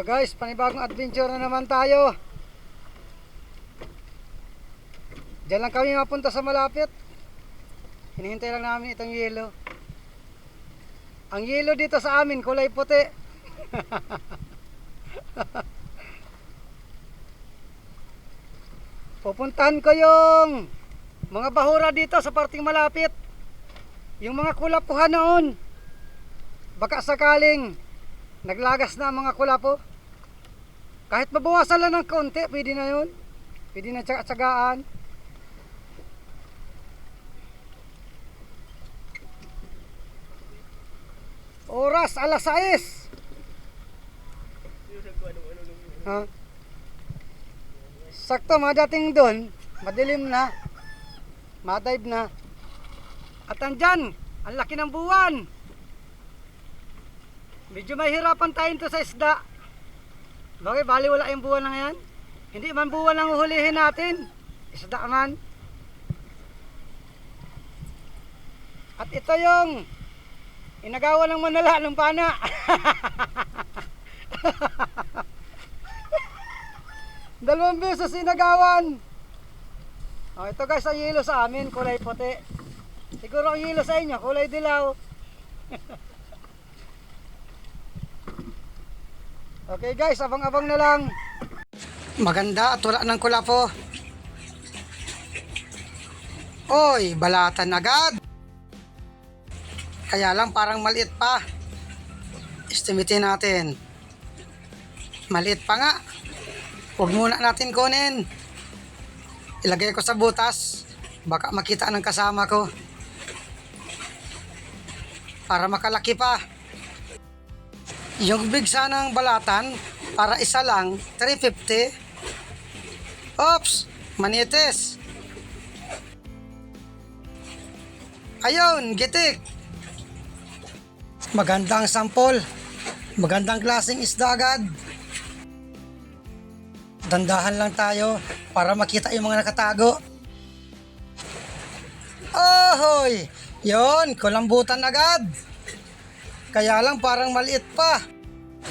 Ito guys, panibagong adventure na naman tayo. Diyan lang kami mapunta sa malapit. Hinihintay lang namin itong yelo. Ang yelo dito sa amin, kulay puti. Pupuntahan ko yung mga bahura dito sa parting malapit. Yung mga kulapuhan noon. Baka sakaling naglagas na ang mga kulapo. Kahit mabawasan lang ng konti, pwede na yun. Pwede na tsaga-tsagaan. Oras, alas 6. Ha? Sakto, madating doon. Madilim na. Madive na. At andyan, ang laki ng buwan. Medyo mahirapan tayo to sa isda. Bakit bali wala yung buwan na yan? Hindi man buwan ang uhulihin natin. Isda man. At ito yung inagawa ng manala ng pana. Dalawang beses inagawan. Oh, ito guys ang yelo sa amin, kulay puti. Siguro ang yelo sa inyo, kulay dilaw. okay guys, abang-abang na lang. Maganda at wala ng kulapo. Oy, balatan agad. Kaya lang parang maliit pa. Estimatein natin. Maliit pa nga. Huwag muna natin kunin. Ilagay ko sa butas. Baka makita ng kasama ko. Para makalaki pa. Yung big sanang balatan, para isa lang, 350. Oops! Manitis! Ayun, gitik! Magandang sampol. Magandang klaseng isda agad. Dandahan lang tayo para makita yung mga nakatago. Ohoy! Yon, kulambutan agad. Kaya lang parang maliit pa.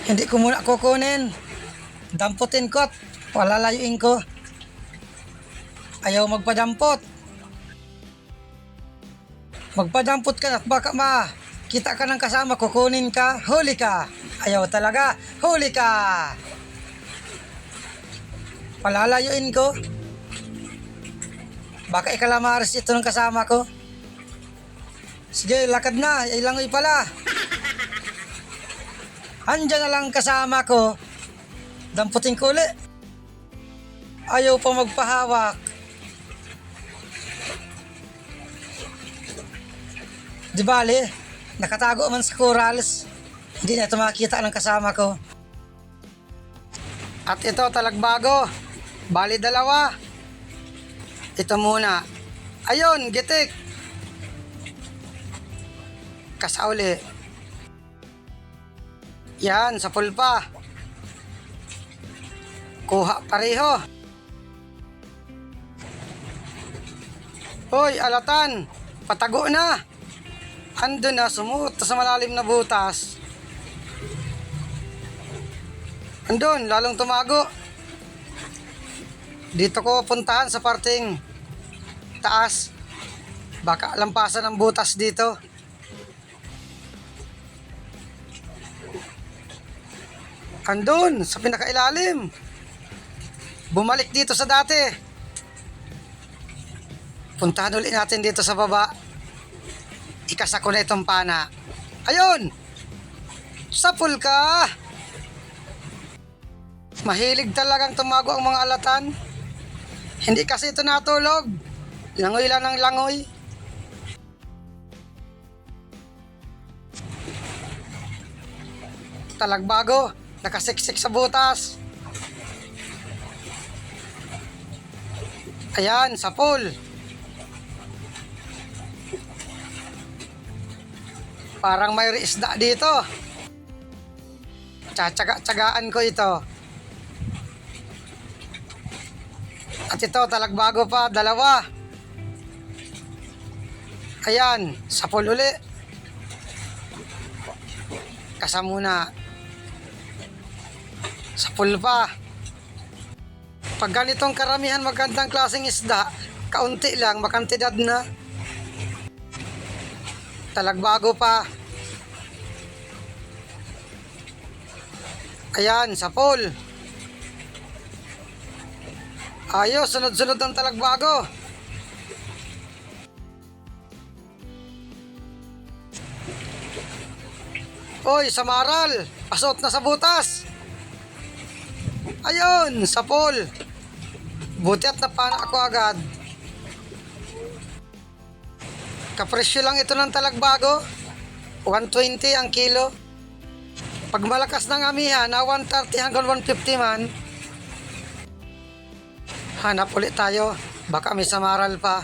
Hindi ko muna kukunin. Damputin ko at palalayuin ko. Ayaw magpadampot. Magpadampot ka at baka ma kita ka ng kasama, kukunin ka, huli ka. Ayaw talaga, huli ka. Palalayuin ko. Baka ikalamaris ito ng kasama ko. Sige, lakad na. Ilangoy pala. Andyan na lang kasama ko. Damputin ko uli. Ayaw pa magpahawak. Di bali, nakatago man sa corals. Hindi na ito makita ng kasama ko. At ito talagbago. Bali dalawa. Ito muna. Ayun, gitik. Kasauli. Yan, sa pulpa. Kuha pareho. Hoy, alatan. Patago na. Ando na, sumuot sa malalim na butas. Andun, lalong tumago. Dito ko puntahan sa parting taas. Baka lampasan ng butas dito. Andun, sa pinakailalim. Bumalik dito sa dati. Puntahan ulit natin dito sa baba. Ikasa ko na itong pana. Ayun! Sapul ka! Mahilig talagang tumago ang mga alatan. Hindi kasi ito natulog. Langoy lang ng langoy. Talagbago, nakasiksik sa butas. Ayan, sa pool. Parang may isda dito. Tsatsaga-tsagaan ko ito. At ito, talagbago pa, dalawa. Ayan, sa pool uli. Kasamuna. Sa pulpa. Pag ganitong karamihan magandang klaseng isda, kaunti lang, makantidad na. Talagbago pa. Ayan, sa pool. Ayos, sunod-sunod ang talagbago. Oy, samaral! Pasot na sa butas! Ayun, sa pool. Buti at napana ako agad. Kapresyo lang ito ng talagbago. 120 ang kilo. Pag malakas ng amihan na 130 hanggang 150 man, hanap ulit tayo. Baka may samaral pa.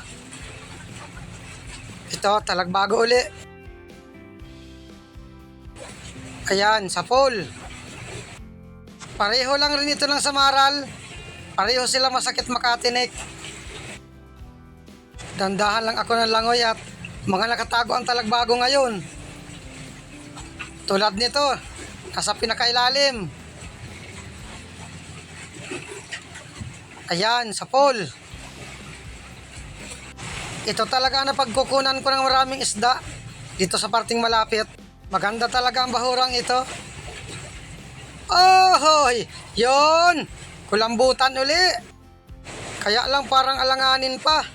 Ito, talagbago uli. Ayan, sa pool. Pareho lang rin ito ng samaral. Pareho sila masakit makatinik. Dandahan lang ako ng langoy at mga nakatago ang talagbago ngayon. Tulad nito, nasa pinakailalim. Ayan, sa pool. Ito talaga na pagkukunan ko ng maraming isda dito sa parting malapit. Maganda talaga ang bahurang ito. Ohoy! Yon! Kulambutan uli. Kaya lang parang alanganin pa.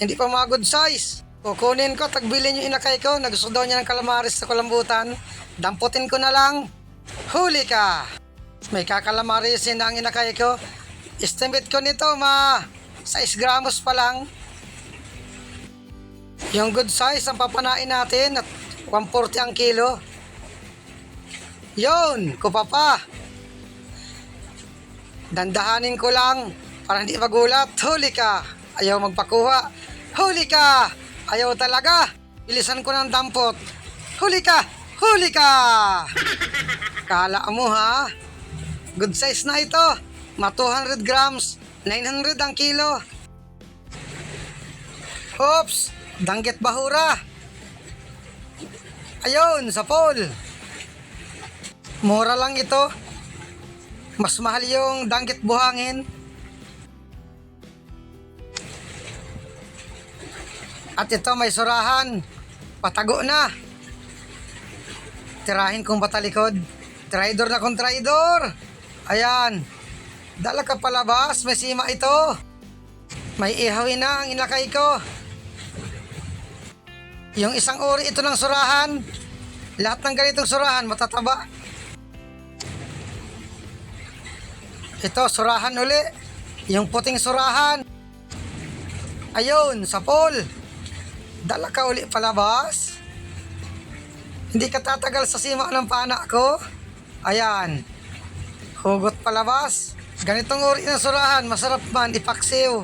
Hindi pa mga good size. Kukunin ko, tagbilin yung inakay ko. Nagusto daw niya ng kalamaris sa kulambutan. Damputin ko na lang. Huli ka! May kakalamarisin na ang inakay ko. Estimate ko nito, ma 6 gramos pa lang. Yung good size ang papanain natin at 140 ang kilo. Yon, kupa pa. Dandahanin ko lang para hindi magulat. Huli ka. Ayaw magpakuha. Huli ka. Ayaw talaga. Bilisan ko ng dampot. Huli ka. Huli ka. Kala mo ha. Good size na ito. Ma 200 grams. 900 ang kilo. Oops. Danggit bahura. Ayun, sa pool. Mura lang ito. Mas mahal yung danggit buhangin. At ito may surahan. Patago na. Tirahin kong batalikod. Traidor na kong traidor. Ayan. Dala ka palabas. May sima ito. May ihawin na ang inakay ko. Yung isang uri ito ng surahan. Lahat ng ganitong surahan matataba. Ito, surahan uli. Yung puting surahan. Ayun, sa pool. Dala ka uli palabas. Hindi ka tatagal sa sima ng pana ko. Ayan. Hugot palabas. Ganitong uri ng surahan, masarap man ipaksiw.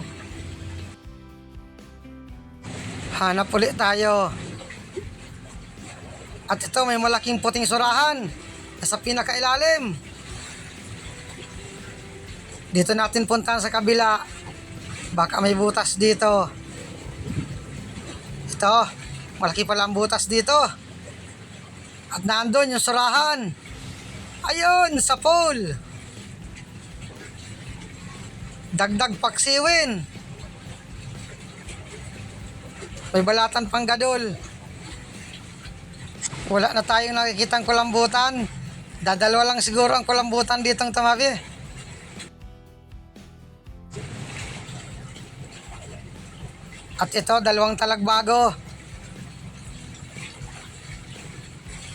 Hanap ulit tayo. At ito may malaking puting surahan. Nasa pinakailalim. Dito natin puntahan sa kabila. Baka may butas dito. Ito, malaki pala ang butas dito. At nandun yung surahan. Ayun, sa pool. Dagdag paksiwin. May balatan pang gadol. Wala na tayong nakikitang kulambutan. Dadalawa lang siguro ang kulambutan ditong tamabi. At ito, dalawang talagbago.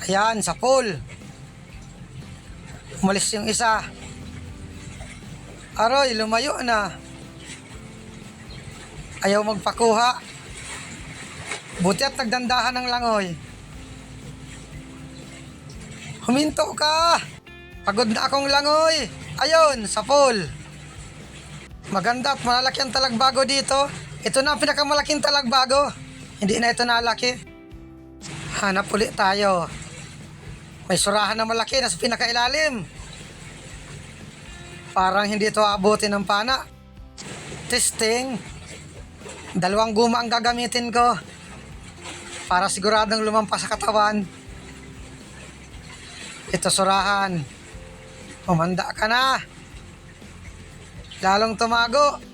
Ayan, sa pool. Umalis yung isa. Aroy, lumayo na. Ayaw magpakuha. Buti at nagdandahan ng langoy. Huminto ka! Pagod na akong langoy. Ayun, sa pool. Maganda at malalaki ang talagbago dito. Ito na ang pinakamalaking talagbago. Hindi na ito nalaki. Hanap ulit tayo. May surahan na malaki na sa pinakailalim. Parang hindi ito abutin ng pana. Testing. Dalawang guma ang gagamitin ko. Para siguradong lumampas sa katawan. Ito surahan. Umanda ka na. Lalong tumago.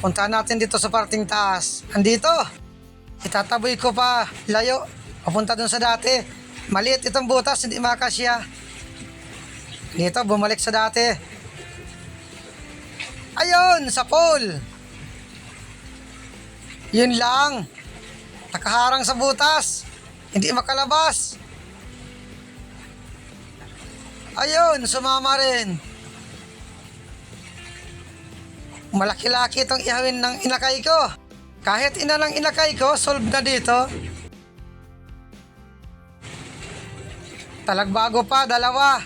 Punta natin dito sa parting taas. Andito. Itataboy ko pa. Layo. Papunta dun sa dati. Maliit itong butas, hindi makasya. Dito, bumalik sa dati. Ayun, sa pole. Yun lang. Nakaharang sa butas. Hindi makalabas. Ayun, sumama rin. Malaki-laki itong ihawin ng inakay ko. Kahit ina ng inakay ko, solve na dito. Talagbago pa, dalawa.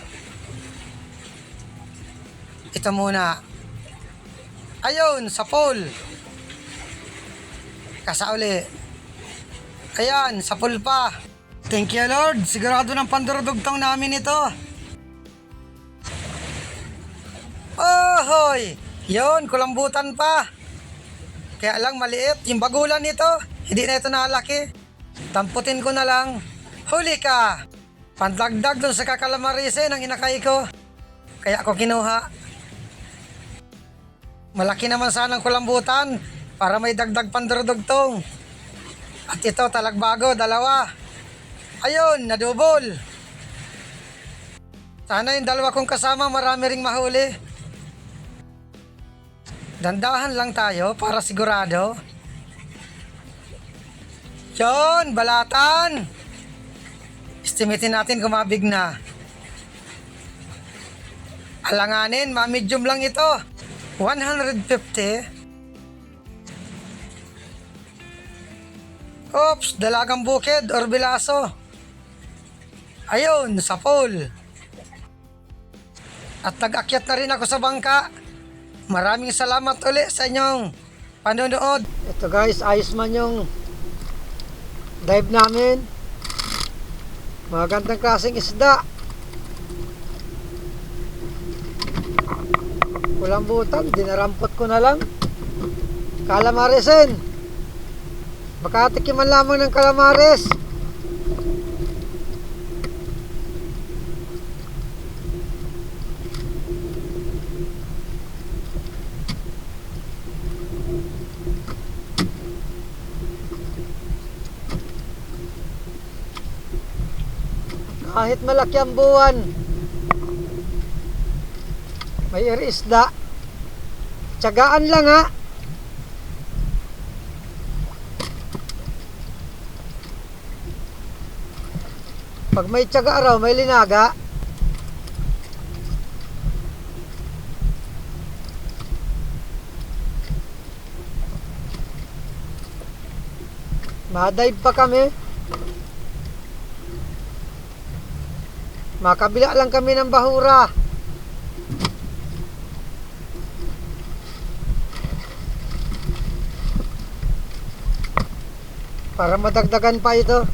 Ito muna. Ayun, sa pole. Kasauli. Ayan, sa pool pa. Thank you Lord, sigurado ng pandurudugtong namin ito. Ohoy! Yun, kulambutan pa. Kaya lang maliit, yung bagulan nito, hindi na ito nalaki. Tamputin ko na lang. Huli ka! Pandagdag dun sa kakalamarese ng inakay ko. Kaya ako kinuha. Malaki naman sanang kulambutan para may dagdag pandurudugtong. At ito talagbago, dalawa. Ayun, nadubol. Sana yung dalawa kong kasama marami ring mahuli. Dandahan lang tayo para sigurado. Yon, balatan. Estimatein natin kung na. Alanganin, ma-medium lang ito. 150. Oops, dalagang bukid or bilaso. Ayun, sa pole. At nag-akyat na rin ako sa bangka. Maraming salamat uli sa inyong panonood. Ito guys, ayos man yung dive namin. Magandang klaseng isda. Kulambutan, dinarampot ko na lang. Kalamarisin. Baka tikiman lamang ng kalamares. Kahit malaki ang buwan, may isda. Tsagaan lang ha. Pag may tsaga raw, may linaga. Madive pa kami. Makabila lang kami ng bahura. Para madagdagan pa ito.